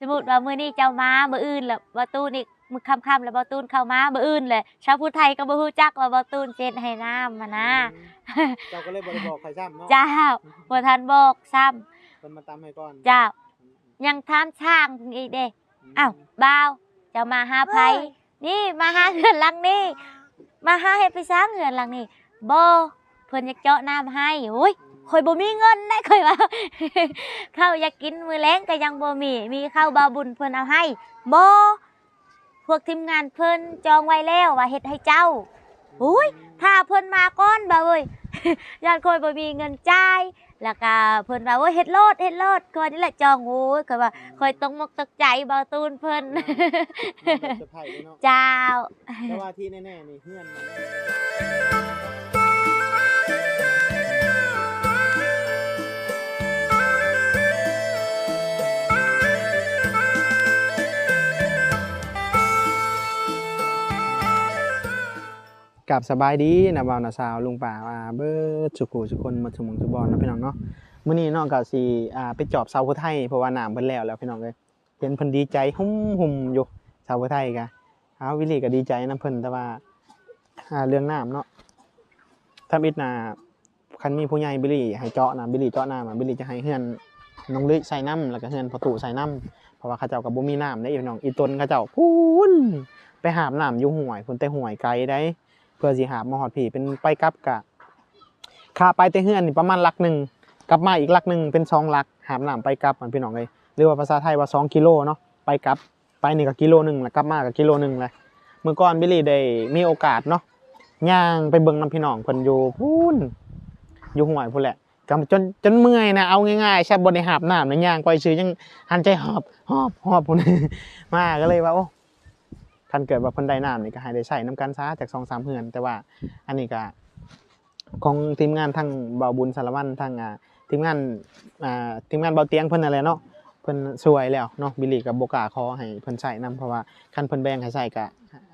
สมมุติว่ามื้อนี้เจ้ามามื้ออื่นแล้วบ่ตูนอีกมื้อค่ำๆแล้วบ่ตูนเข้ามามื้ออื่นเลยชาวพุทธไทยก็บ่ฮู้จักว่าบ่ตูนเซ็นให้น้ำมานะอืมเจ้าก็เลยบ่ได้บอกใครซ้ำเนาะเจ้าบ่ทันบอกซ้ำเพิ่นมาตามให้ก่อนเจ้ายังถามช่างเพิ่นอีกเด้อ้าวบ่าวเจ้ามาหาไผนี่มาหาเฮือนหลังนี้ มาหาเฮ็ดไปสร้างเฮือนหลังนี้บ่เพิ่นอยากเจาะน้ำให้โอ้ย ข่อยบ่มีเงินได้ข่อยว่าข้าวอยากกินมื้อแลงก็ยังบ่มีมีข้าวบาบุญเพิ่นเอาให้บ่พวกทีมงานเพิ่นจองไว้แล้วว่าเฮ็ดให้เจ้าอุ้ยถ้าเพิ่นมาก่อนบ่าเว้ยญาติข่อยบ่มีเงินจ่ายแล้วก็เพิ่นว่าโอ้ยเฮ็ดโลดเฮ็ดโลดข่อยนี่แหละจองโอ้ยข่อยว่าข่อยตกมกตกใจบ่าวตูนเพิ่นมาแบบเซอร์ไพรส์เลยเนาะเจ้าแต่ว่าที่แน่ๆนี่เฮือน กับสบายดีนะบ่าวนะสาวลุงป่าว่าเบิดสุขุสุคนมาสมุงสุบอลนะพี่น้องเนาะมื้อนี้เนาะก็สิอ่าไปจอบเสาผู้ไทยเพราะว่าน้ำเพิ่นแล้วแล้วพี่น้องเอ้ยเห็นเพิ่นดีใจหุ่มหุ่มอยู่เสาผู้ไทยก็อ้าวิลลี่ก็ดีใจนํเพิ่นแต่ว่าอ่าเรื่องน้ำเนาะถ้ามิดน่ะคันมีผู้ใหญ่บิลลี่ให้เจาะนะบิลลี่เจาะน้ำอะบิลลี่จะให้เฮือนน้องลุยใส่น้ำแล้วก็เฮือนประตูใส่น้ำเพราะว่าเขาเจ้าก็บ่มีน้ำได้พี่น้องอีตนเขาเจ้าพูนไปหาบน้ำอยู่ห้วยพุ่นแต่ห้วยไกลได้ เพื่อสิหามาฮอดผีเป็นไปกลับกะค่าไปแต่เฮือนนี่ประมาณลักหนึ่งกลับมาอีกลักหนึ่งเป็นสองลักหามหน้ำไปกลับมันพี่น้องเลยหรือว่าภาษาไทยว่าสองกิโลเนาะไปกลับไปนี่ก็กิโลหนึ่งแล้วกลับมาก็กิโลหนึ่งเลยเมื่อก่อนบิลลี่ได้มีโอกาสเนาะย่างไปเบิ่งน้ำพี่น้องเพิ่นอยู่พูนอยู่ห้วยพุ่นแหละกจนจนเมื่อยนะเอาง่ายๆใช่บ่ได้หาบน้ำนะย่างไปซื้อยังหันใจหอบหอบหอบพุ่นมาก็เลยว่าโอ้ คันเกิดว่าเพิ่นได้น้ำนี่ก็ให้ได้ใช้น้ำกันซะจากสองสามเฮือน แต่ว่าอันนี้ก็ของทีมงานทางเบาบุญสารวัตรทางอ่าทีมงานอ่าทีมงานเบาเตียงเพิ่นนั่นแหละเนาะเพิ่นช่วยแล้วเนาะบิลลี่กับโบกาขอให้เพิ่นใช้นํเพราะว่าคันเพิ่นแบ่งให้ใช้ก็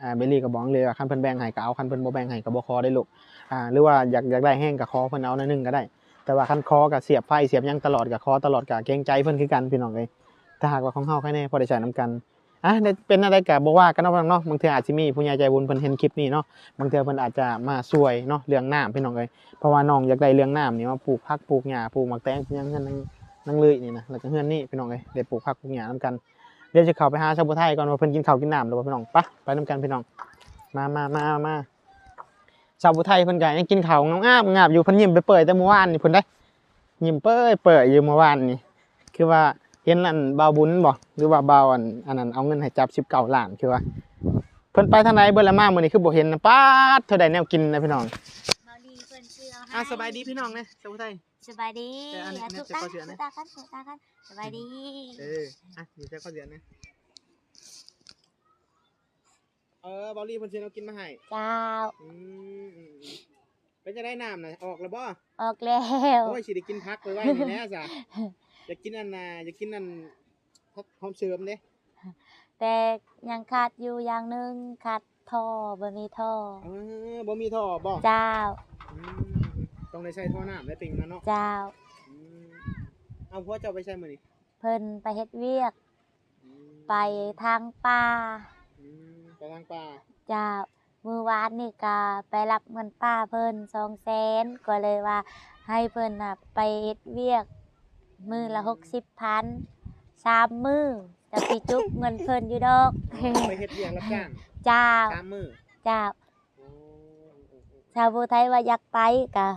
อ่าบิลลี่ก็บอกเลยว่าคันเพิ่นแบ่งให้ก็เอาคันเพิ่นบ่แบ่งให้ก็บ่ขอได้ลูกอ่าหรือว่าอยากอยากได้แห้งก็ขอเพิ่นเอาหน่อยนึงก็ได้ แต่ว่าคันขอก็เสียบไฟเสียบยังตลอดก็ขอตลอดก็เกรงใจเพิ่นคือกันพี่น้องเอ้ยถ้าหากว่าของเฮาแค่นี้พอได้ใช้นํกัน อะเป็นอะไรกับบอกว่ากันเนาะพี่น้องเนาะบางเทื่ออาจจะมีผู้ใหญ่ใจบุญเพิ่นเห็นคลิปนี้เนาะบางเทื่อเพิ่นอาจจะมาช่วยเนาะเรื่องน้ำพี่น้องเอ้ยเพราะว่าน้องอยากได้เรื่องน้ำนี่มาปลูกผักปลูกหญ้าปลูกหมักแตงเพียงเฮือนนั่งนั่งเลยนี่นะแล้วก็เฮือนนี่พี่น้องเอ้ยได้ปลูกผักปลูกหญ้านํกันเดี๋ยวจะเข้าไปหาชาวบุไทยก่อนว่าเพิ่นกินข้าวกินน้ำหรือว่าพี่น้องไปไปนํกันพี่น้องมามามามาชาวบุไทยเพิ่นก็ยังกินข้าวงามงาบอยู่เพิ่นยิ้มไปเปิดแต่เมื่อวานนี่เพิ่นได้ยิ้มเปิดเปิดอยู่เมื่อวานนี่คือว่า เห็นอันเบาบุญบ่หรือว่าเบาอันอันนั้นเอาเงินให้จับสิบเก้าล้านคือว่าเพิ่นไปทางไหนเบิ่ละมามื้อนี้คือบ่เห็นนะป๊าดเท่าใดแนวกินนะพี่น้องเมาดีเพิ่นชื่อเอาให้อะสบายดีพี่น้องนะสวัสดีสบายดีเอออันนี้อะอันนี้ทุกตาเจ้าข้อเสียนะทุกตากันทุกตากันสบายดีเอออะมีแต่ข้อเสียนะเออเบาลี่เพิ่นสิเอากินมาให้เจ้าอืมอืมอืมเป็นจะได้น้ำน่ะออกแล้วบ่ออกแล้วโอ้ยสิได้กินพักไปไว้นี่แน่ซะ อยากกินอันน่ะอยากกินอันพักหอมเสริมเด้แต่ยังขาดอยู่อย่างหนึงขาดท่อบ่มีท่อเออบ่มีท่อบ่เจ้าอืมต้องได้ใช้ท่อน้ำได้ติ่งนะเนาะเจ้า อืมเอาพวกเจ้าไปใช้มื้อนี้เพิ่นไปเฮ็ดเวียก อืมไปทางป่าอืมไปทางป่าเจ้ามือวานนี่ก็ไปรับเงินป้าเพิ่นสองแสนก็เลยว่า ให้เพิ่นน่ะไปเฮ็ดเวียก มือละหกสิบพันสามมือจะสิจุกเงินเพิ่นอยู่ดอกไปเฮ็ดเลี้ยงรับจ้างเจ้าตามมือเจ้าโอ้โอ้โอ้ชาวภูไทยว่าอยากไปกะ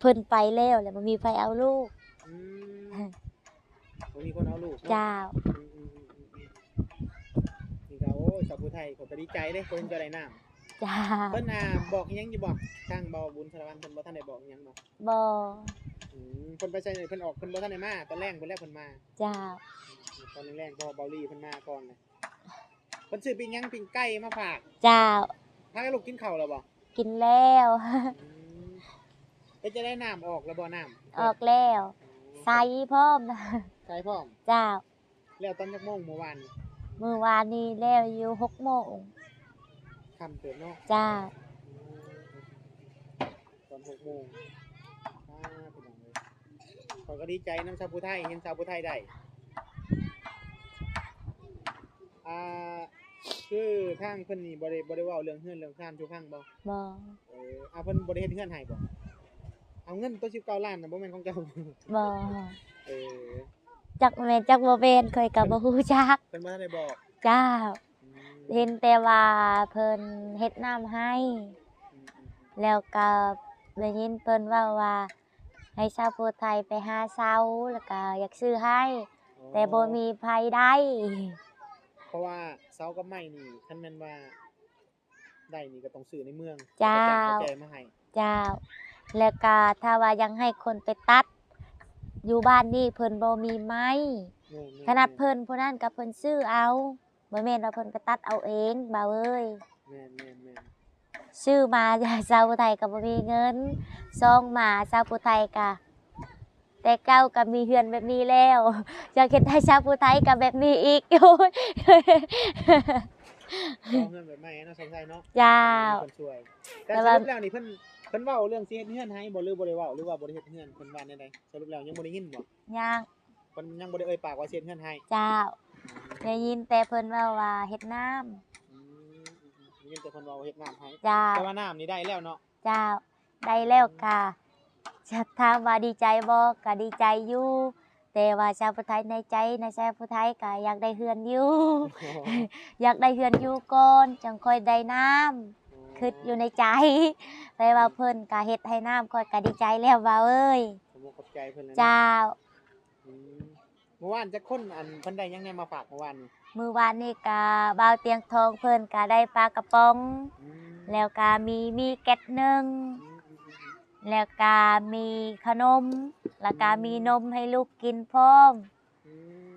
เพิ่นไปแล้วแล้วมันมีไฟเอาลูกอืมบ่มีคนเอาลูกเนาะเจ้าอืมอืมอืมอืมอืมนี่ก็โอ้ยชาวผู้ไทยเขาก็ดีใจเด้เพิ่นจะได้น้ำจ้าเพิ่นน่ะบอกอิหยังอยู่บ่ทางเบาบุญสารวัตรเพิ่นบ่ทันได้บอกอิหยังบ่บ ออืมเพิ่นไปใช้เพิ่นออกเพิ่นบ่ทันได้มาตอนแรกเพิ่นแรกเพิ่นมา เจ้า ตอนแรกๆเพอเบาลี่เพิ่นมาก่อนเลยเพิ่นซื้อปิ้งหยังปิ้งไก่มาฝากเจ้า พาให้ลูกกินข้าวแล้วบ่กินแล้ว อืมเพิ่นจะได้น้ำออกแล้วบ่น้ำออกแล้วใส่พร้อมนะใช่พร้อม เจ้า แล้วตอนจักโมงเมื่อวานมือวานนี้แล้วอยู่หกโมงค่ำเกิดเนาะจ้า ตอนหกโมงอ่าเป็นอย่างเลยข อยก็ดีใจน้ำชาวผู้ไทยเห็นชาวผู้ไทยได้อ่าคือทางเพิ่นนี่บ่ได้บ่ได้เว้าเรื่องเฮือนเรื่องคานทุกครั้งบ่บ่เอออ่าเพิ่นบ่ได้เฮ็ดเฮือนให้บ่เอาเงินตัว19ล้านน่ะบ่แม่นของเจ้าบ่เออจักแม่นจักบ่เป็นเคยก็บ่ฮู้จักเพิ่นบ่ทันได้บอกจ้าอืมเห็นแต่ว่าเพิ่นเฮ็ดน้ำให้อืมอืมแล้วก็ได้ยินเพิ่นเว่าว่า ให้ชาวโพธิ์ไทยไปหาเซาแล้วก็อยากซื้อให้อ๋อแต่บ่มีไผได้ เพราะว่าเสากับไม้นี่คันแม่นว่า ได้นี่ก็ต้องซื้อในเมืองจ้าเขาแจกมาให้เจ้า แล้วก็ถ้าว่ายังให้คนไปตัด อยู่บ้านนี่เพิ่นบ่มีไม้แม่นๆขนาดเพิ่นผู้นั้นก็เพิ่นซื้อเอาบ่แม่นว่าเพิ่นไปตัดเอาเองบ่าวเอ้ยแม่นแม่นแม่น ซื้อมาจากชาวผู้ไทยก็บ่มีเงินซองมาชาวผู้ไทยก็แต่เก่าก็มีเฮือนแบบนี้แล้วอยากเห็นไทยชาวผู้ไทยก็แบบนี้อีกโอ้ยเอาเงินแบบใหม่เนาะสงสัยเนาะเจ้าเพิ่นช่วยแต่แต่สว่ารุปแล้วนี่เพิ่นเพิ่นเว้าเรื่องสิเฮ็ดเฮือนให้บ่หรือบ่ได้เว้าหรือว่าบ่ได้เฮ็ดเฮือนเพิ่นว่าแนวใดสรุปแล้วยังบ่ได้ยินบ่ย่างเพิ่นยังบ่ได้เอ่ยปากว่าสิเฮ็ดเฮือนให้เจ้าได้ยินแต่เพิ่นเว่าว่าเฮ็ดน้ำอืมได้ ยินแต่เพิ่นเว้าว่าเฮ็ดน้ำให้เจ้าแต่ว่าน้ำนี่ได้แล้วเนาะเจ้าได้แล้วค่ะจะถามว่าดีใจบ่ก็ดีใจอยู่แต่ว่าชาวผู้ไทยในใจในชาวผู้ไทยก็อยากได้เฮือนอยู่ อยากได้เฮือนอยู่ก่อนจังค่อยได้น้ำคิดอยู่ในใจแต่ว่าเพิ่นก็เฮ็ดให้น้ำค่อยก็ดีใจแล้วว่าเอ้ยผมขอบใจเพิ่นเลยนะเจ้าอืมเมื่อวานจักคนอันเพิ่นได้หยังแหน่มาฝากเมื่อวานนี่ มื้อวานนี้ก็บ่าวเตียงทองเพิ่นก็ได้ปลากระป๋องอืมแล้วก็มีมีแก๊สหนึ่งอืมอืมอืมแล้วก็มีขนม แล้วก็มีนมให้ลูกกินพร้อมอืม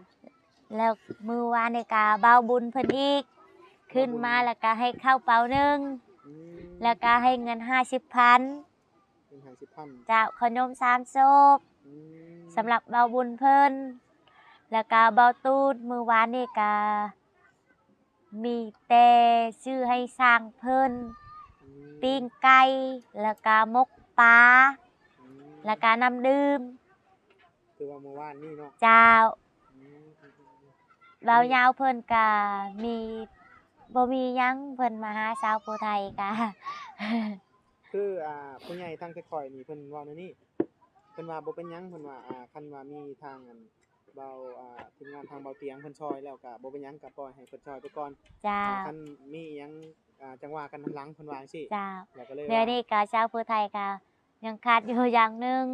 แล้วมือวานในกาเบาบุญเพิ่นอีก ขึ้นมาแล้วก็ให้ข้าวเปล่าหนึ่งอืมแล้วก็ให้เงินห้าสิบพันเป็นห้าสิบพันจากขนมสามโซบอืมสำหรับเบาบุญเพิ่น แล้วก็เบาตูดมือวานนี่กามีแต่ชื่อให้สร้างเพิ่นอืมปิ้งไก่แล้วก็มกปลาอืมแล้วก็น้ำดื่มคือว่าเมื่อวานนี่เนาะเจ้าอืมอืมอืมเบายาวเพิ่นกามีบ่มีหยังเพิ่นมาหาสาวผู้ไทยกาคืออ่าผู้ใหญ่ทางแคคอยนี่เพิ่นเว้าแนวนี้เพิ่นว่าบ่เป็นหยังเพิ่นว่าอ่าคันว่ามีทางอัน เบาอ่าทีมงานทางเบาเตียงเพิ่นช่วยแล้วก็บ่เป็นหยังก็ปล่อยให้เพิ่นช่วยไปก่อนเจ้าอ่าคันมีอิหยังอ่าจังว่ากันหลังเพิ่นว่าจังซี่เจ้าแล้วก็เลยเดี๋ยวว่านี้กาชาวผู้ไทยกายังขาดอยู่อย่างหนึง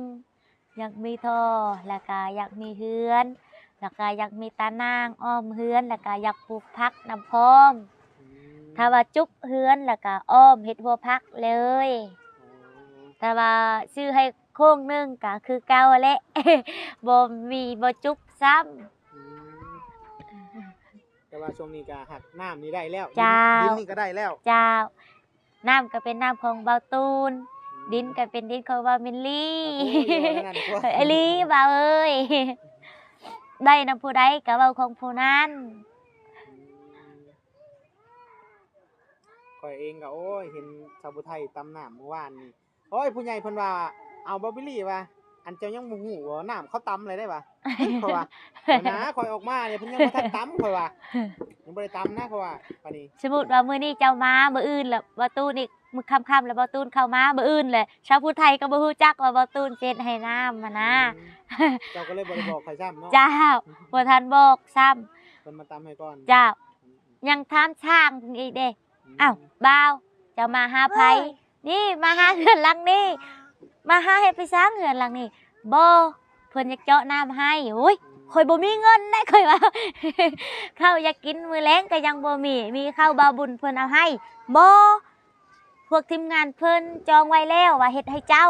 อยากมีท่อแล้วก็อยากมีเฮือน แล้วก็อยากมีตานางอ้อมเฮือนแล้วก็อยากปลูกผักนำพร้อม อืมถ้าว่าจุกเฮือนแล้วก็อ้อมเฮ็ดหัวผักเลย อ๋อ แต่ว่าซื้อให้โค้งหนึงก็คือเก่าแหละ บ่มีบ่จุก ซ้ำอืมแต่ว่าช่วงนี้ก็หักน้ำนี่ได้แล้วจ้าดินนี่ก็ได้แล้วเจ้า น้ำก็เป็นน้ำของเบาตูน ดินก็เป็นดินของเบามินลี่โอ้ยว่างั้นกว่าไอลีเบาเอ้ยได้นำผู้ใดก็เบาของผู้นั้นข่อยเองก็โอ้ยเห็นชาวบุไทยตำน้ำเมื่อวานนี่โอ้ยผู้ใหญ่เพิ่นว่าเอาบอบบิลลี่ว่า อันเจ้ายังบ่ฮู้ว่าน้ำเขาตำอะไรได้ปะเพราะว่าเอานะข่อยออกมาเนี่ยเพิ่นยังบ่ทันตำข่อยว่ายังบ่ได้ตำนะเพราะว่าปานนี้สมมุติว่ามื้อนี้เจ้ามามื้ออื่นแล้วเบาตูนอีกมื้อค่ำๆแล้วเบาตูนเข้ามามื้ออื่นเลยชาวผู้ไทยก็บ่ฮู้จักว่าเบาตูนเจ็ดให้น้ำมานะอืมเจ้าก็เลยบ่ได้บอกใครซ้ำเนาะเจ้าบ่ทันบอกซ้ำเพิ่นมาตำให้ก่อนเจ้ายังถามช่างอีกเด้อ้าวบ่าวเจ้ามาหาไผนี่มาหาเฮือนหลังนี้ มาหาเห็ดไปสร้างเฮือนหลังนี้บ่เพิ่นอยากเจาะน้ำให้โอ้ยคอยบ่มีเงินได้คอยว่าข้าวอยากกินมือแลงก็ยังบ่มีมีข้าวบาบุญเพิ่นเอาให้บ่พวกทีมงานเพิ่นจองไว้แล้วว่าเฮ็ดให้เจ้า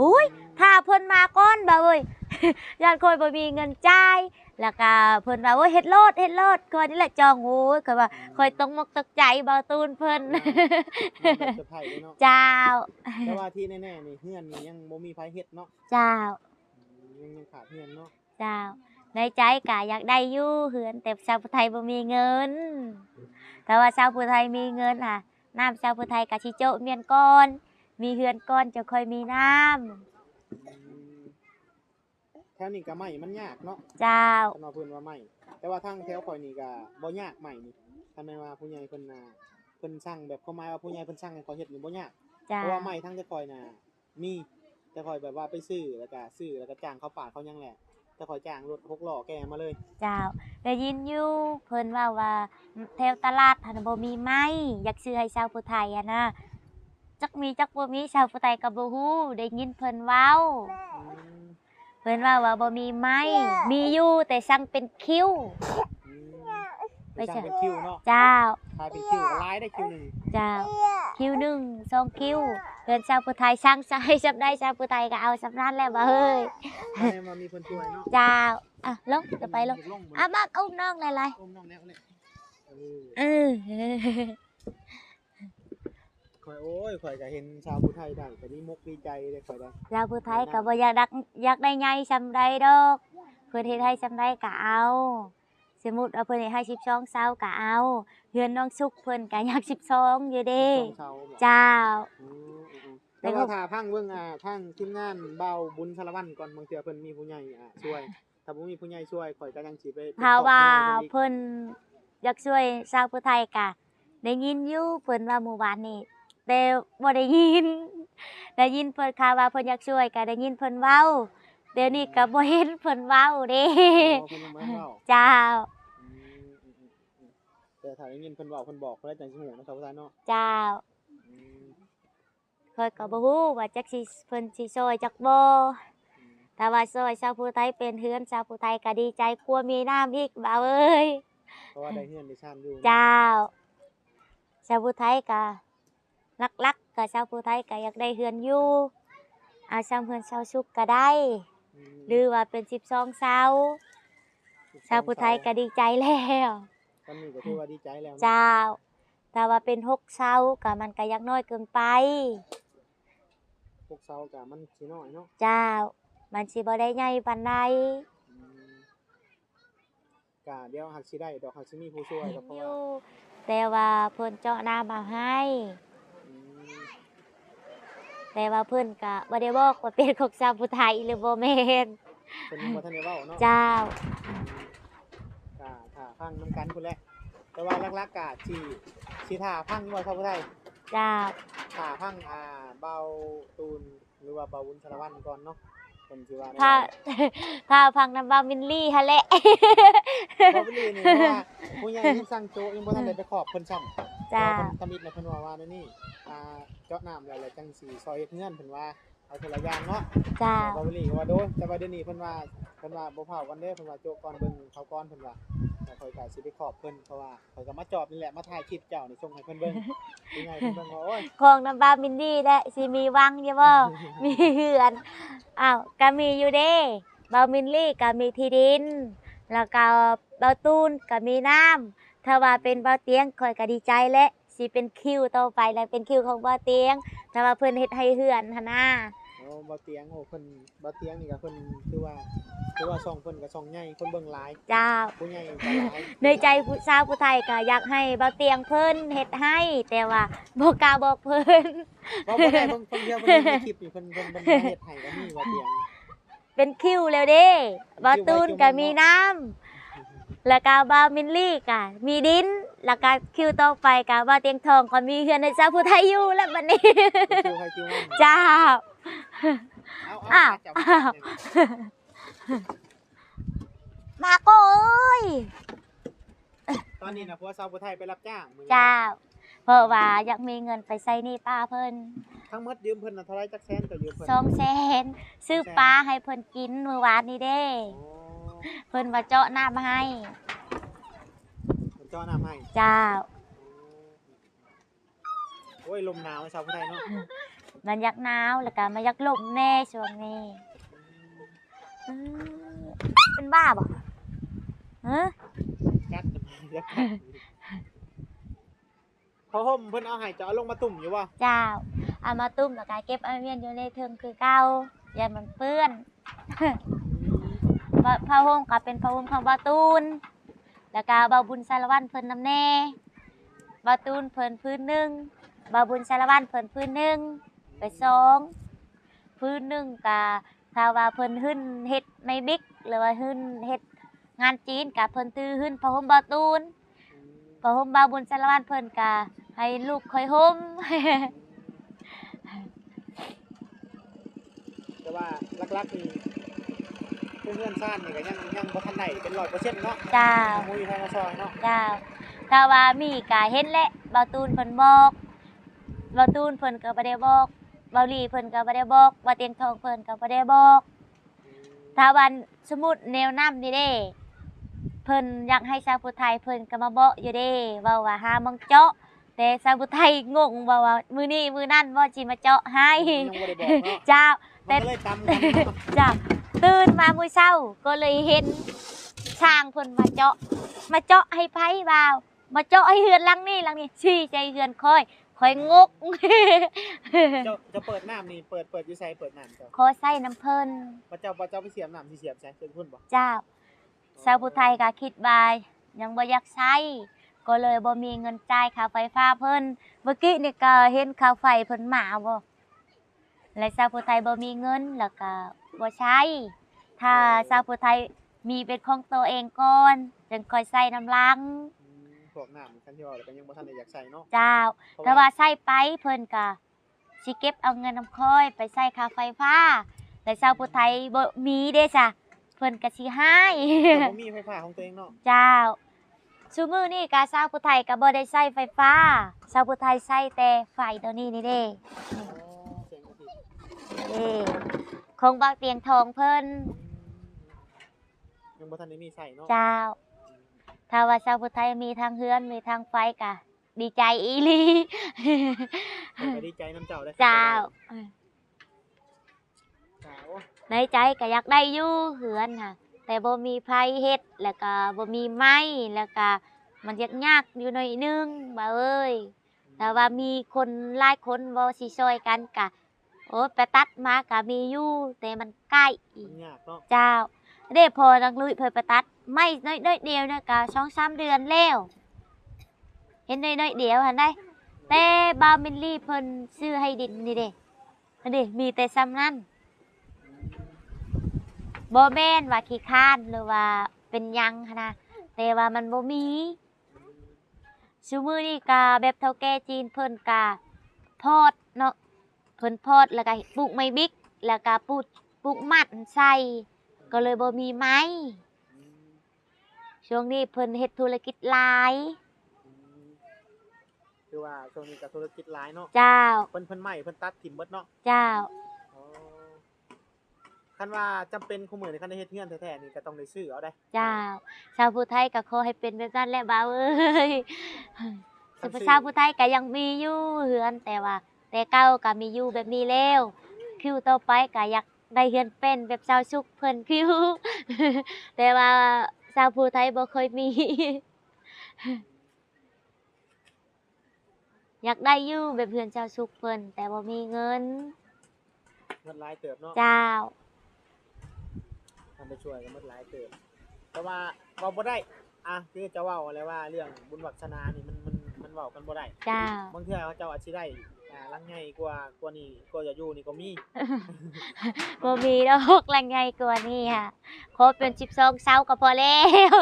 อุ้ยถ้าเพิ่นมาก่อนบ่เอ้ยญานคอยบ่มีเงินจ่าย แล้วก็เพิ่นว่าโอ้ยเฮ็ดโลดเฮ็ดโลดข่อยนี่แหละจองโอ้ยข่อยว่าข่อยต้องมกตกใจบ่าวตูนเพิ่นมาแบบเซอร์ไพรส์เลยเนาะเจ้าแต่ว่าที่แน่ๆนี่เฮือนนี่ยังบ่มีไผเฮ็ดเนาะเจ้ายังยังขาดเฮือนเนาะเจ้าในใจก็อยากได้อยู่เฮือนแต่ชาวพุทธไทยบ่มีเงิน แต่ว่าชาวพุทธไทยมีเงินค่ะน้ำชาวพุทธไทยก็สิโจะเมียนก้อน มีเฮือนก้อนจะค่อยมีน้ำอืม แถวนี้ก็ไม้มันยากเนาะเจ้า คันว่าเพิ่นว่าไม้แต่ว่าทางแถวข่อยนี่ก็บ่ยากใหม่นี่ถ้าแม่นว่าผู้ใหญ่เพิ่นน่ะเพิ่นสั่งแบบเขาหมายว่าผู้ใหญ่เพิ่นสั่งให้ข่อยเฮ็ดนี่บ่ยากจ้า เพราะว่าใหม่ทางแต่ข่อยน่ะมีแต่ข่อยแบบว่าไปซื้อแล้วก็ซื้อแล้วก็จ้างเขาปาดเขายังแหละแต่ข่อยจ้างรถหกล้อแกมาเลยเจ้าได้ยินอยู่เพิ่นว่าว่าแถวตลาดหันบ่มีไม้อยากซื้อให้ชาวผู้ไทยอะนะจักมีจักบ่มีชาวผู้ไทยก็บ่ฮู้ได้ยินเพิ่นเว้า อืม เพิ่นว่าว่าบ่มีไม้มีอยู่แต่สั่งเป็นคิวอืมไปไปเถจ้าอะงเป็นคิวเนาะเจ้าขายเป็นคิวก็หลายได้คิวหนึงเจ้าคิวหนึ่งสองคิวเพิ่นชาวผู้ไทยสั่งใส่ซับได้ชาวผู้ไทยก็เอาสำนั้นแหละบ่เฮ้ยถ้าแม่นว่ามีเพิ่นช่วยเนาะเจ้าอะลงจะไปลงลงอะมาอุ้มน้องหลายอุ้มน้องแนวเลยเออๆเออ ข่อยโอ้ยข่อยก็เห็นชาวผู้ไทยได้ก็ดีมกดีใจเลยข่อยได้ชาวผู้ไทยก็บ่อยากดักอยากได้ใหญ่ซำใดดอกเพิ่นเฮ็ดให้ซำใดก็เอา สมมุติว่าเพิ่นเฮ็ดให้12เซาก็เอาเฮือนน้องสุกเพิ่นก็อยาก12อยู่เด้สองเสาบ่เจ้า อืมอืมอืมแล้แล้ววก็ก็ถ้าพังเบิ่งอ่าทางทีมงานเบาบุญสารวัตรก่อนบางเทื่อเพิ่นมีผู้ใหญ่อ่าช่วย ถ้าบ่มีผู้ใหญ่ช่วยข่อยก็ยังสิไปถ้าว่าเพิ่นเพิ่นอยากช่วยชาวผู้ไทยก็ได้ยินอยู่เพิ่นว่าหมู่บ้านนี้ แต่บ่ได้ยิน ได้ยินเพิ่นค่ะว่าเพิ่นอยากช่วยก็ได้ยินเพิ่นเว้า เดี๋ยวนี้ก็บ่เห็นเพิ่นเว้าเด้โอ้เพิ่นยังบ่ทันเว้าเจ้าอืมอืมอืมอืมแต่ถ้าได้ยินเพิ่นเว้าเพิ่นบอกเพิ่นได้จังสิฮู้เนาะชาวผู้ไทยเนาะเจ้าอืมเพิ่นก็บ่ฮู้ว่าจักสิเพิ่นสิช่วยจักบ่อืมแต่ว่าช่วยชาวผู้ไทยเป็นเฮือนชาวผู้ไทยก็ดีใจกลัวมีน้ำอีกบ่าวเอ้ย เพราะว่าได้เฮือนได้ชานอยู่เจ้าชาวผู้ไทยก็ ลักๆก็ชาวผู้ไทยก็อยากได้เฮือนอยู่อาชาวเฮือนชาวชุกก็ได้มหรือว่าเป็น12เสาชาวผู้ไทยก็ดีใจแล้วตอนนี้ก็ถือว่าดีใจแล้วเนาะเจ้าแต่ว่าเป็น6เสาก็มันก็ยังน้อยเกินไปพวกเสาก็มันสิน้อยเนาะเจ้า มันสิบ่ได้ใหญ่ปานใดอืมก็เดี๋ยวหักสิได้ดอกหักสิมีผู้ช่วยก็เพราะอว่ายู่แต่ว่าเพิ่นเจาะน้ำมาให้อืม แต่ว่าเพิ่นก็บ่ได้บอกว่าเป็นของชาวผู้ไทยหรือบ่แม่นเพิ่นยังบ่ทันได้เว้าเนาะเจ้าก็ถ้าฟังนํกันพุ่นแหละแต่ว่าหลักๆก็สิสิถ้าฟังอยู่ว่าชาวผู้ไทยเจ้าถ้าพังอ่าเบาตูนหรือว่าเบาวุ้นสารวัตรก่อนเนาะผมสิว่าถ้าถ้าฟังน้ำบามินลี่หั่นแหละ บ่เป็นนี่เพราะว่าผู้ใหญ่ที่สั่งโจยังบ่ทันได้ไปขอบเพิ่นซ้ำจ้าเพิ่นทำมิตรแล้วเพิ่นว่าว่าในนี่ อ่าเจาะน้ำแล้วแล้วจังสิซอยเฮ็ดเงื่อนเพิ่นว่าเอาทีละอย่างเนาะจ้าเบาเป็นนี่ก็ว่าโดนแต่ว่าเดี๋ยวนี้เพิ่นว่าเพิ่นว่าบ่เผากันเด้อเพิ่นว่าโจก่อนเบิ่งเขาก่อนเพิ่นว่าแล้วค่อยก็สิไปขอบเพิ่นเพราะว่าข่อยก็มาจอบนี่แหละมาถ่ายคลิปเจ้านี่ส่งให้เพิ่นเบิ่งผู้ใหญ่เพิ่นเบิ่งว่าโอ้ยของน้ำบามินลี่แหละสิมีวังอยู่บ่ มีเหือนอ้าวก็มีอยู่เด้บามินลี่ก็มีที่ดิน แล้วก็เบาตูนก็มีน้ำถ้าว่าเป็นเบาเตียงข่อยก็ดีใจและ สิเป็นคิวต่อไปแล้วเป็นคิวของเบาเตียงถ้าว่าเพิ่นเฮ็ดให้เหือนหั่นนะโอ้บ่เตียงโอ้เพิ่นบ่เตียงนี่ก็เพิ่นคือว่าคือว่าช่องเพิ่นก็ช่องใหญ่คนเบิ่งหลายเจ้าผู้ใหญ่ก็หลายในใจผู้ชาวผู้ไทยก็อยากให้เบาเตียงเพิ่นเฮ็ดให้ แต่ว่าบ่กล้าบอกเพิ่นเพราะบ่ได้เพิ่นเพิ่นเดียวเพิ่นมีคลิปนี่เพิ่นเพิ่นเพิ่นมาเฮ็ดให้ก็มีว่าเตียง เป็นคิวแล้วเด้บาตูนก็มีน้ำ แล้วก็บามินลี่ก็มีดิน แล้วก็คิวต่อไปก็บาเตียงทองก็มีเฮือนในชาวผู้ไทยอยู่แล้วบัดนี้คิวใครคิวมันเจ้าเอาอ้าเอาวจับมาโก้เอ้ยตอนนี้นะพวกสาวผู้ไทยไปรับจ้างมื้อนี้เจ้าเพราะว่าอยากมีเงินไปใช้หนี้ป้าเพิ่นทั้งหมดยืมเพิ่นน่ะเท่าไหร่จักแสนก็ยืมเพิ่นสองแสนซื้อปลาให้เพิ่นกินเมื่อวานนี้เด้โอ้ เพิ่นว่าเจาะน้ำให้เพิ่นเจ้าน้ำให้ เจ้า โอ้ยลมหนาวสาวผู้ไทยเนาะมันอยากหนาวแล้วก็มันอยากลมแน่ช่วงนี้เออเป็นบ้าบ่ฮะกัดเดี๋ยวกัดพอห่มเพิ่นเอาให้จะเอาลงมาตุ่มอยู่บ่เจ้าเอามาตุ้มแล้วก็เก็บเอาเวียนอยู่ในเทิงคือเก่าอย่ามันเปื้อนบะ ผ้าห่มก็เป็นผ้าห่มของบาตูน แล้วก็บาบุญสารวัตรเพิ่นนำแน่บาตูนเพิ่นพื้นหนึ่งบาบุญสารวัตรเพิ่นพื้นหนึ่งไปสองพื้นหนึ่งก็ถ้าว่าเพิ่นหึ้นเฮ็ดในบิ๊กหรือว่าหึ้นเฮ็ดงานจีนกับเพิ่นตื้อขึ้นพระห่มบาตูนพระห่มบาบุญสารวันเพิ่นกะให้ลูกคอยห่มแต่ว่าลักๆนี่ เพื่อนเพื่อนซ่านนี่ก็ยังยังบ่ทันได้เป็น100%เนาะเจ้ามูอยู่ทางมาซอยเนาะเจ้าถ้าว่ามีกะเห็นแหละบาตูนเพิ่นบอกบาตูนเพิ่นก็บ่ได้บอกบาลีเพิ่นก็บ่ได้บอกบาเตียงทองเพิ่นก็บ่ได้บอกถ้าวันสมมุติแนวนํนี่เด้เพิ่นอยากให้ชาวพุทธไทยเพิ่นก็มาบอกอยู่เด้เว้าว่าหามังเจาะแต่ชาวพุทธไทยงงว่าว่ามื้อนี้มื้อนั้นบ่สิมาเจาะให้ยังบ่ได้บอกเนาะเจ้า มันก็เลยตำกันเนาะจ้ะตื่นมามื้อเช้าก็เลยเห็นช่างเพิ่นมาเจาะ มาเจาะให้ไผบ่าว มาเจาะให้เฮือนหลังนี้หลังนี้ชี้ใจเฮือนคอยคอยงก เจ้าจะเปิดน้ำนี่เปิดเปิดอยู่ไสเปิดน้ำเจ้าขอใส่น้ำเพิ่นพระเจ้าพระเจ้าไปเสียบน้ำสิเสียบใส่เพิ่นพุ่นบ่เจ้าชาวพุทธไทยก็คิดว่ายังบ่อยากใช้ ก็เลยบ่มีเงินจ่ายค่าไฟฟ้าเพิ่นเมื่อกี้นี่ก็เห็นค่าไฟเพิ่นมาบ่ และชาวพุทธไทยบ่มีเงินแล้วก็บ่ใช้ ถ้าชาวพุทธไทยมีเป็นของตัวเองก่อนจึงค่อยใส่น้ำลังอืมพวกน้ำคันที่ว่าแล้วก็ยังบ่ทันได้อยากใส่เนาะเจ้าเพระถ้าว่าใช้ไปเพิ่นก็สิเก็บเอาเงินน้ำค่อยไปใช้ค่าไฟฟ้าแต่ชาวพุทธไทยบ่มีเด้จ้ะเพิ่นก็สิให้แต่บ่มีไฟฟ้าของตัวเองเนาะเจ้าชูมือนี่กาชาวพุทธไทยก็บ่ได้ใช้ไฟฟ้าชาวพุทธไทยใช้แต่ไฟตัวนี้นี่เด้ อ๋อเสียงกระติก เด้ของบางเตียงทองเพิ่นยังบ่ทันได้มีใส่เนาะเจ้า ถ้าว่าชาวพุทธไทยมีทางเฮือนมีทางไฟกะ ดีใจอีหลีเพิ่นก็ดีใจน้ำเจ้าได้อเจ้าเจ้าโอ้ในใจก็อยากได้อยู่เฮือนค่ะ แต่บ่มีไผเฮ็ดแล้วก็บ่มีไม้แล้วก็มันยากยากอยู่หน่อยนึงบ่าเอ้ยแต่ว่ามีคนหลายคนบ่สิช่วยกันกะ โอ้ไปตัดมากะมีอยู่แต่มันใกล้อีกมันยากเนาะเจ้าเด้พอนังลุยเพิ่นไปตัด ไม่น้อยน้อยๆเดียวนะกะสองสามเดือนแล้วเห็นน้อยน้อยๆเดียวหันได้แต่บาวมิลลี่เพิ่นซื้อให้ดินนี่เด้อันนี้มีแต่ซ้ำนั้นบ่แม่นว่าขี้ค้านหรือว่าเป็นหยังหั้นนะแต่ว่ามันบ่มีชูมือนี่กาแบบเท่าแก่จีนเพิ่นกาพอด เนาะเพิ่นพอดแล้วก็ปลูกไม้บิ๊กแล้วก็ปลูกปลูกมัดใส่ก็เลยบ่มีไม้อืมช่วงนี้เพิ่นเฮ็ดธุรกิจหลายอืมคือว่าช่วงนี้ก็ธุรกิจหลายเนาะเจ้าเพิ่นเพิ่นใหม่เพิ่นตัดถิ่มเบิดเนาะเจ้าอ๋อคันว่าจำเป็นคู่มือในคันได้เฮ็ดเฮือนแท้ๆนี่ก็ต้องได้ซื้อเอาได้เจ้าชาวผู้ไทยก็ขอให้เป็นแบบนั้นแหละบ่าวเอ้ยคันแต่ซื้อชาวผู้ไทยก็ยังมีอยู่เฮือนแต่ว่า แต่เก่าก็มีอยู่แบบนี้แล้ว คิวต่อไปก็อยากได้เฮือนเป็นแบบชาวชุกเพิ่นคิว แต่ว่าชาวผู้ไทยบ่เคยมี อยากได้อยู่แบบเฮือนชาวชุกเพิ่นแต่บ่มีเงินเงินหลายเติบเนาะเจ้าทำไปช่วยก็หมดหลายเติบแต่ว่าเว้าบ่ได้อะคือจะเว้าแล้วว่าเรื่องบุญวัฒนานี่มันมันมันเว้ากันบ่ได้เจ้าบางเทื่อเขาเจ้าอาจสิได้ อ่าลังใหญ่กว่ากว่านี้กว่าจะอยู่นี่ก็มี บ่มีดอกแรงใหญ่กว่านี้ค่ะขอเป็น12เซาก็พอแล้ว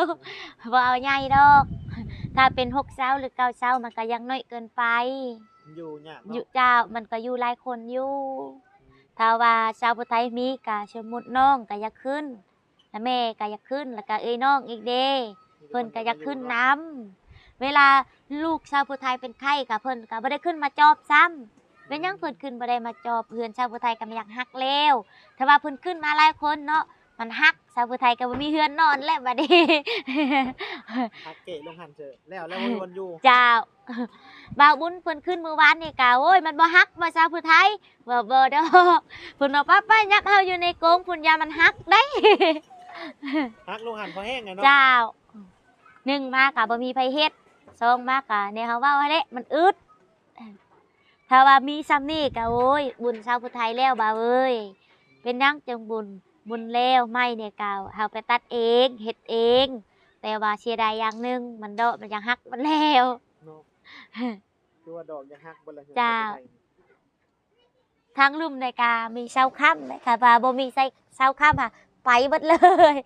บ่เอาใหญ่ดอก ถ้าเป็น6เซาหรือ9เซามันก็ยังน้อยเกินไป อยู่ยากอยู่เนาะเจ้ามันก็อยู่หลายคนอยู่ ถ้าว่าชาวพุทธไทยมีก็สมมุติน้องก็อยากขึ้น แล้วแม่ก็อยากขึ้นแล้วก็เอ้ยน้องอีกเด้เพิ่นก็อยากขึ้นน้ำ เวลาลูกชาวพุทธไทยเป็นไข้ก็เพิ่นก็บ่ได้ขึ้นมาจอบซ้ำเป็นหยังเพิ่นขึ้นบ่ได้มาจอบเพื่อนชาวพุทธไทยก็ไม่อยากฮักแล้วถ้าว่าเพิ่นขึ้นมาหลายคนเนาะมันฮักชาวพุทธไทยก็บ่มีเฮือนนอนแล้วบัดนี้ ฮักเกะลงหันเจอแล้วแล้ววนอยู่เจ้าบ่าวบุญเพิ่นขึ้นมื้อวานนี่กะโอ้ยมันบ่ฮักว่าชาวพุทธไทยบ่บ่ดอกเพิ่นว่าป้าป้ายับเฮาอยู่ในกรงพุ่นยามันฮักได้ ฮักลงหันพอแห้งไงเนาะเจ้าหนึ่งมากะบ่มีไผเฮ็ด สองมากะเนี่ยเขาว่าว่าเละมันอึดถ้าว่ามีซ้ำนี่กะโอ้ยบุญชาวพุทธไทยแล้วบ่าวเอ้ยเป็นนังจังบุญบุญแล้วไม่เนี่ยกาวเฮาไปตัดเองเฮ็ดเอง แต่ว่าเสียดายอย่างหนึงมันดอกมันยังฮักมันแล้วเนาะคือว่าดอกยังฮักบ่ละเฮือนเจ้าคนไทยทั้งลุ่มในกามีเสาค่ำเลยค่ะว่าบ่มีใส่เสาค่ำค่ะไปหมดเลย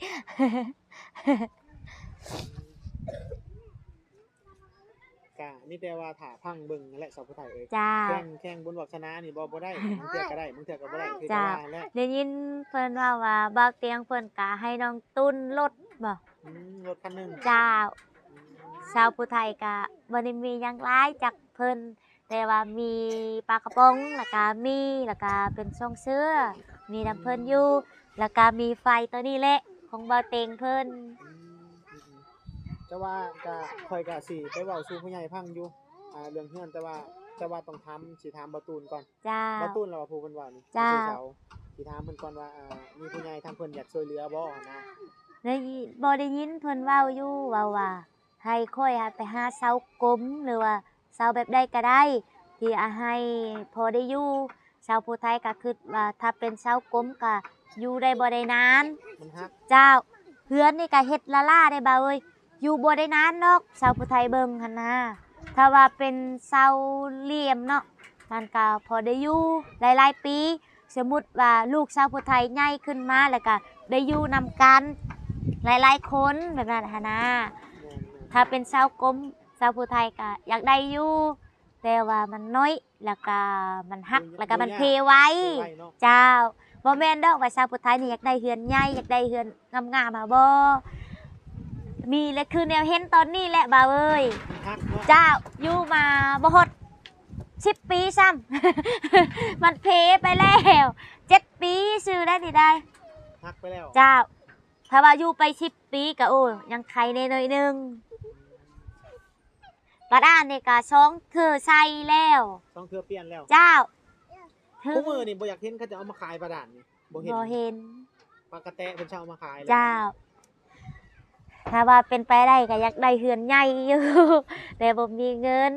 กะนี่แต่ว่าถ้าพังเบิ่งนั่นแหละสาวผู้ไทยเอ้ยจ้า แข่งแข่งบนวักชนะนี่บ่บ่ได้มึงเทื่อก็ได้มึงเทื่อก็บ่ได้คือจ้าจะว่าแหละได้ยินเพิ่นว่าว่าบาวเตียงเพิ่นกะให้น้องตุ้นลดบ่อืมรถคันหนึงจ้าอืมชาวผู้ไทยกะบ่ได้มีหยังหลายจากเพิ่นแต่ว่ามีปลากระป๋องแล้วก็มีแล้วก็เป็นช่องเสื้อ มีน้ำเพิ่นอยู่แล้วก็มีไฟตัวนี้แหละของบาวเต็งเพิ่นอืมอืมอืม แต่ว่าก็ข่อยก็สิไปเว้าสู่ผู้ใหญ่ฟังอยู่อ่าเรื่องเฮือนแต่ว่าแต่ว่าต้องทำสิถามบ่ตูนก่อนจ้า บ่ตูนเราว่าผู้เพิ่นเว้านี่จ้าชื่อเสาสิถามเพิ่นก่อนว่าอ่ามีผู้ใหญ่ทางเพิ่นอยากช่วยเหลือบ่นะได้ยินบ่ได้ยินเพิ่นเว้าอยู่ว่าว่าให้ค่อยหาไปหาเสากลมหรือว่าเสาแบบใดก็ได้ ที่อาให้พอได้อยู่ชาวผู้ไทยก็คิดว่าถ้าเป็นเสากลมก็อยู่ได้บ่ได้นาน มันฮักเจ้าเฮือนนี่ก็เฮ็ดละล่าได้บ่าวเอ้ย อยู่บ่ได้นานดอกชาวผู้ไทยเบิ่งหั่นนะถ้าว่าเป็นเสาเหลี่ยมเนาะมันก็พอได้อยู่หลายๆปี สมมุติว่าลูกชาวผู้ไทยใหญ่ขึ้นมาแล้วก็ได้อยู่นำกันหลายๆคนแบบนั้นหั่นนะแม่นๆถ้าเป็นชาวกรมชาวผู้ไทยก็อยากได้อยู่แต่ว่ามันน้อยแล้วก็มันหักแล้วก็มันเพไว้ไว้เนาะเจ้าบ่แม่นดอกว่าชาวพุทธไทยนี่อยากได้เฮือนใหญ่อยากได้เฮือนงามๆมาบ่ มีและคือแนวเห็นตอนนี้แหละบ่าวเอ้ยมันฮักเนาะเจ้าอยู่มาบ่ฮอด10ปีซ้ำ มันเพไปแล้ว7ปีซื้อได้นี่ได้ฮักไปแล้ว เจ้า ถ้าว่าอยู่ไป10ปีก็โอ้ยังไขในหน่อยหนึงบัดอ่านนี่ก็สองเธอใส่แล้วต้องเทื่อเปลี่ยนแล้ว เจ้าถึคู่มือนี่บ่อยากเห็นเขาจะเอามาขายประดานนี่บ่เห็นบ่เห็นปลากระแตเพิ่นจะเอามาขายแล้วเจ้า ถ้าว่าเป็นไปได้ก็อยากได้เฮือนใหญ่อยู่แต่บ่มีเงิน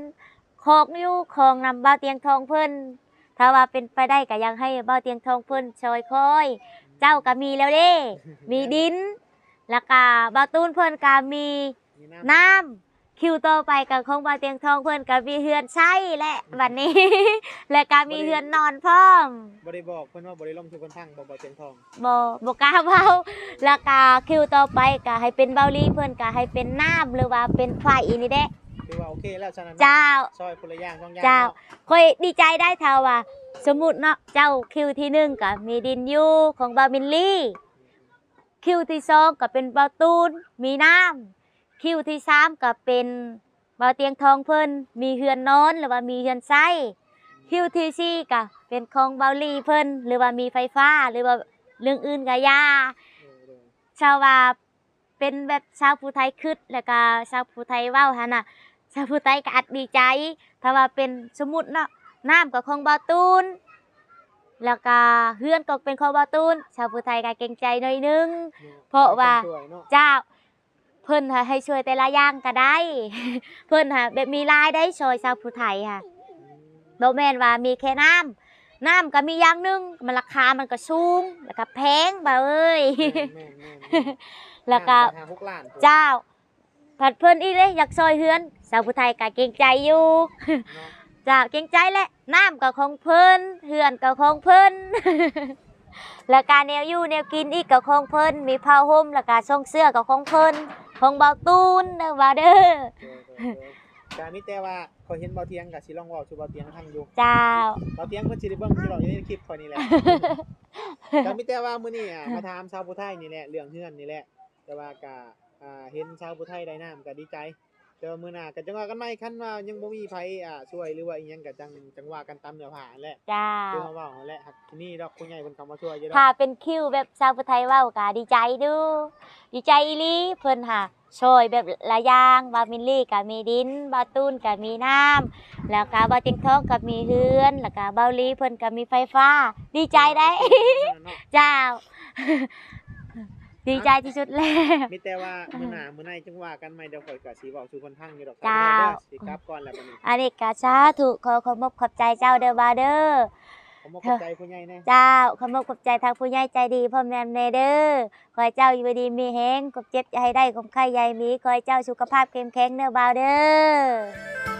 ของอยู่ของนำเบ้าเตียงทองเพิ่นถ้าว่าเป็นไปได้ก็ยังให้เบ้าเตียงทองเพิ่นช่วยคอย เจ้าก็มีแล้วเด้ มีดิน แล้วก็เบ้าตูนเพิ่นก็มีน้ำ คิวต่อไปก็ของเบ้าเตียงทองเพิ่นก็มีเฮือนใช้และบัดนี้ และก็มีเฮือนนอนพร้อมบ่ได้บอกเพิ่นว่าบ่ได้ลงทุนคนทั้งบ่บ่เสียงทองบ่บ่กล้าเว้าแล้วก็คิวต่อไปก็ให้เป็นเบาลีเพิ่นก็ให้เป็นน้ำหรือว่าเป็นไฟอีนี่เด้คือว่าโอเคแล้วฉะนั้นเจ้าซอยคนละอย่างสองอย่างเจ้าเนาะค่อยดีใจได้เท่าว่า สมมุติเนาะเจ้าคิวที่หนึ่งก็มีดินอยู่ของบามินลี่ คิวที่สองก็เป็นเบาตูนมีน้ำ คิวที่สามก็เป็นเบาเตียงทองเพิ่นมีเฮือนนอนหรือว่ามีเฮือนไส้คิวที่สี่ก็เป็นของเบาลีเพิ่นหรือว่ามีไฟฟ้าหรือว่าเรื่องอื่นก็ยาเออเออชาวว่าเป็นแบบชาวภูไทยคึดแล้วก็ชาวภูไทยเว้าหั่นน่ะชาวภูไทยก็อัดดีใจถ้าว่าเป็นสมมุติเนาะน้ำก็ของบ่าวตูนแล้วก็เฮือนก็เป็นของบ่าวตูนชาวภูไทยก็เกรงใจหน่อยนึงเพราะว่าช่วยเนาะเจ้าเพิ่นหาให้ช่วยแต่ละอย่างก็ได้ เพิ่นหาแบบมีรายได้ช่วยชาวภูไทยค่ะอืมบ่แม่นว่ามีแค่น้ำน้ำก็มีอย่างหนึงมันราคามันก็สูงแล้วก็แพงบ่าเอ้ยแม่นแม่นแม่นแม่นแล้วก็ห้าหกล้านเจ้าผัดเพิ่นอีกเลยอยากซอยเฮือนสาวผู้ไทยก็เกรงใจอยู่เนาะเจ้าเกรงใจแหละน้ำก็ของเพิ่นเฮือนก็ของเพิ่นแล้วการแนวอยู่แนวกินอีกก็ของเพิ่นมีผ้าห่มแล้วก็ช่องเสื้อก็ของเพิ่น ของเบาตูนเด้อว่าเด้อเออเออเออแต่มีแต่ว่าขอยเห็นเบาเทียงกับสิลองเว้าสู่เบาเทียงทั้งอยู่เจ้า เบาเทียงเพิ่นสิได้เบิ่งสิเว้าอยู่ในคลิปข่อยนี่แหละก็มีแต่ว่ามื้อนี้อะมาถามชาวผู้ไทยนี่แหละเรื่องเฮือนนี่แหละ แต่ว่าก็อ่าเห็นชาวผู้ไทยได้น้ำก็ดีใจ แต่ว่ามื้อหน้าก็จังว่ากันใหม่คันว่ายังบ่มีไผอ่าช่วยหรือว่าอีหยังก็จังจังว่ากันตามเนื้อผ้านั่นแหละเจ้า คือเฮาเว้านั่นแหละครับทีนี้ดอกผู้ใหญ่เพิ่นเข้ามาช่วยอยู่ดอก ถ้าเป็นคิวแบบชาวพุทธไทยเว้าก็ดีใจดูดีใจอีหลีเพิ่นหาช่วยแบบหลายอย่างบามินลี่ก็มีดินบาตูนก็มีน้ำแล้วก็บาติงทองก็มีเฮือน แล้วก็บาลีเพิ่นก็มีไฟฟ้า ดีใจได้ เจ้า ดีใจที่สุดแล้ว มีแต่ว่ามื้อหน้ามื้อในจังว่ากันใหม่เดี๋ยวข่อยก็สิเว้าสู่คนพังอยู่ดอกจ้า เด้อสิกลับก่อนแล้วบัดนี้อันนี้ก็สาธุขอขอบมกขอบใจเจ้าเด้อบาเด้อ ผมบ่เข้าใจผู้ใหญ่แน่ เจ้าขอบมกขอบใจทางผู้ใหญ่ใจดีพ่อแม่แม่เด้อขอให้เจ้าอยู่ดีมีแฮงกบเจ็บอย่าให้ได้กบไข้ใหญ่มีขอให้เจ้าสุขภาพเข้มแข็งเด้อบาวเด้อ